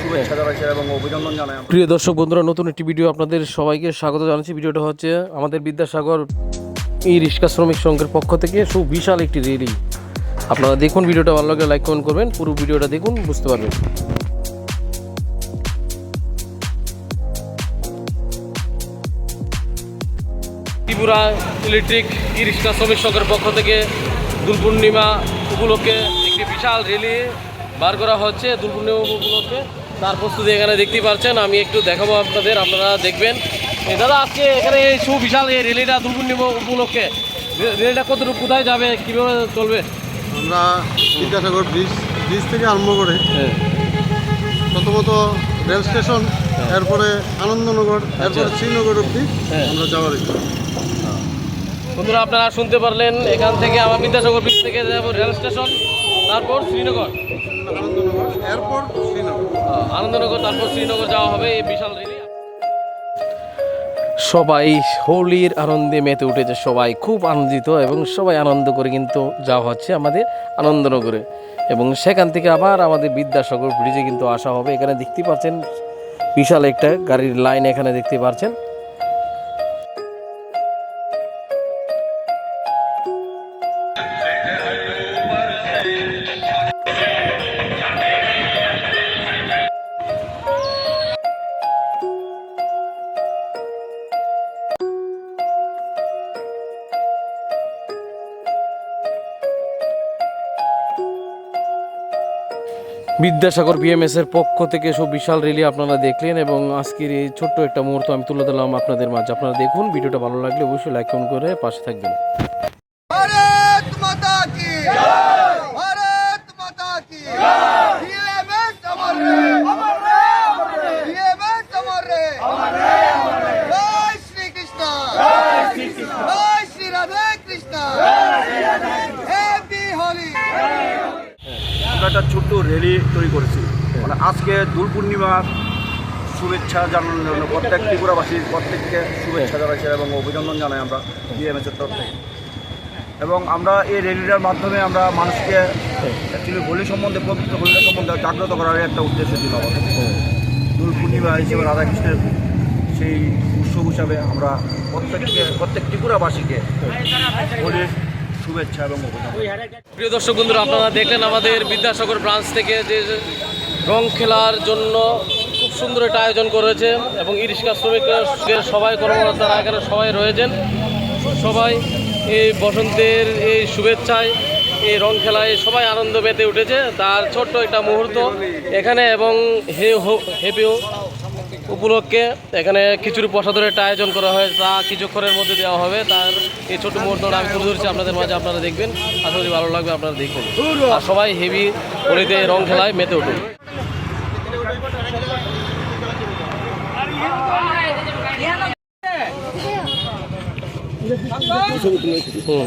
শুভেচ্ছা জানাচ্ছি এবং অভিনন্দন জানাই প্রিয় দর্শক বন্ধুরা, নতুন একটি ভিডিও আপনাদের সবাইকে স্বাগত জানাচ্ছি। ভিডিওটা হচ্ছে আমাদের বিদ্যাসাগর এই রিক্সা শ্রমিক সংঘের পক্ষ থেকে সুবিশাল একটি রেলি। আপনারা দেখুন ভিডিওটা, ভালো লাগলে লাইক, কমেন্ট করবেন। পুরো ভিডিওটা দেখুন, বুঝতে পারবেন। ত্রিপুরা ইলেকট্রিক ই রিক্সা শ্রমিক সংঘের পক্ষ থেকে দোল পূর্ণিমা উপলক্ষে একটি বিশাল রেলি। বার করা হচ্ছে দোল পূর্ণিমা উপলক্ষে। তার প্রস্তুতি এখানে দেখতে পাচ্ছেন আমি একটু দেখাবো আপনাদের আপনারা দেখবেন। এই দাদা আজকে এখানে এই সুবিশাল এই রেলিটা দোল পূর্ণিমা উপলক্ষে। রেলিটা কতটুকু কোথায় যাবে কীভাবে চলবে? আমরা বিদ্যাসাগর ব্রিজ ব্রিজ থেকে আরম্ভ করে হ্যাঁ। প্রথমত রেল স্টেশন এরপরে আনন্দনগর এরপরে শ্রীনগর অব্দি হ্যাঁ। আমরা যাওয়ার ইচ্ছা। বন্ধুরা আপনারা শুনতে পারলেন এখান থেকে আমার বিদ্যাসাগর ব্রিজ থেকে যাব রেল স্টেশন তারপর শ্রীনগর। এরপর আনন্দনগর তারপর শ্রীনগর যাওয়া হবে এই বিশাল রেলি। সবাই হোলির আনন্দে মেতে উঠেছে সবাই খুব আনন্দিত এবং সবাই আনন্দ করে কিন্তু যাওয়া হচ্ছে আমাদের আনন্দনগরে। এবং সেখান থেকে আবার আমাদের বিদ্যাসাগর ব্রিজে কিন্তু আসা হবে। এখানে দেখতে পাচ্ছেন বিশাল একটা গাড়ির লাইন এখানে দেখতে পাচ্ছেন। বিদ্যাসাগর বিএমএস এর পক্ষ থেকে সব বিশাল রিলি আপনারা দেখলেন এবং আজকের এই ছোট্ট একটা মুহূর্ত আমি তুলে দিলাম আপনাদের মাঝে। আপনারা দেখুন, ভিডিওটা ভালো লাগলে অবশ্যই লাইক করে পাশে থাকবেন। একটা ছোট্ট র্যালি তৈরি করেছি। মানে আজকে দোল পূর্ণিমার শুভেচ্ছা জানানোর জন্য প্রত্যেক ত্রিপুরাবাসীর প্রত্যেককে শুভেচ্ছা জানাইছে এবং অভিনন্দন জানাই আমরা বিএমএসের তরফ থেকে। এবং আমরা এই র্যালিটার মাধ্যমে আমরা মানুষকে অ্যাকচুয়ালি হোলি সম্বন্ধে পবিত্র হোলিকা সম্বন্ধে জাগ্রত করার একটা উদ্দেশ্য ছিল আমাদের দোল পূর্ণিমা হিসেবে রাধাকৃষ্ণের সেই উৎসব হিসাবে আমরা প্রত্যেককে প্রত্যেক ত্রিপুরাবাসীকে হোলির শুভেচ্ছা এবং প্রিয় দর্শক বন্ধুরা, আপনারা দেখলেন আমাদের বিদ্যাসাগর ব্রাঞ্চ থেকে যে রং খেলার জন্য খুব সুন্দর একটা আয়োজন করেছে এবং ইরিশকা শ্রমিকের সবাই কর্মকর্তারা এখানে সবাই রয়েছেন। সবাই এই বসন্তের এই শুভেচ্ছায় এই রং খেলায় সবাই আনন্দ পেতে উঠেছে। তার ছোট্ট একটা মুহূর্ত এখানে এবং হে হেপিও উপলক্ষে এখানে খিচুড়ি প্রসাদের একটা আয়োজন করা হয় তা কিছুক্ষণের মধ্যে দেওয়া হবে তার এই ছোট মুহূর্তটা আমি তুলে ধরছি আপনাদের মাঝে আপনারা দেখবেন আশা করি ভালো লাগবে আপনারা দেখবেন আর সবাই হেভি হোলিতে রং খেলায় মেতে উঠুন হুম।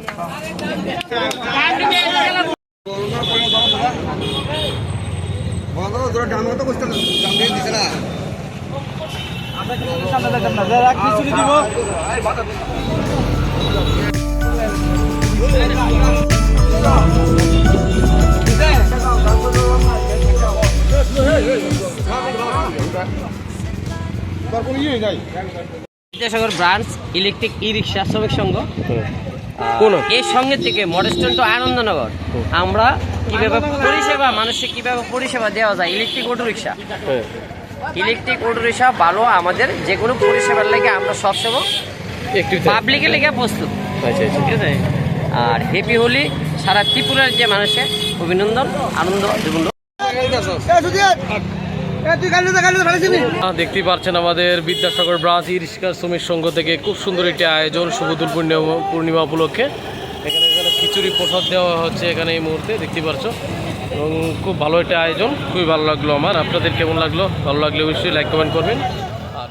Vidyasagar branch electric e rickshaw শ্রমিক সংঘ। কোন এর সঙ্গে থেকে মডেস্টন টু আনন্দনগর আমরা কীভাবে পরিষেবা মানুষকে কীভাবে পরিষেবা দেওয়া যায় ইলেকট্রিক অটো রিক্সা হ্যাঁ ইলেকট্রিক অটো রিক্সা ভালো আমাদের যে কোনো পরিষেবার লেগে আমরা সবসময় একটু পাবলিকের লেগে প্রস্তুত আচ্ছা আচ্ছা ঠিক আছে আর হ্যাপি হোলি সারা ত্রিপুরার যে মানুষের অভিনন্দন আনন্দ জীবন আহ, দেখতেই পাচ্ছেন আমাদের বিদ্যাসাগর ব্রাঞ্চ ইরিশকা শ্রমিক সংঘ থেকে খুব সুন্দর একটি আয়োজন শুভদুল পূর্ণিমা পূর্ণিমা উপলক্ষে। এখানে এখানে খিচুড়ি প্রসাদ দেওয়া হচ্ছে এখানে এই মুহূর্তে দেখতেই পাচ্ছ। এবং খুব ভালো একটা আয়োজন খুবই ভালো লাগল আমার। আপনাদের কেমন লাগল? ভালো লাগলে অবশ্যই লাইক কমেন্ট করবেন। আর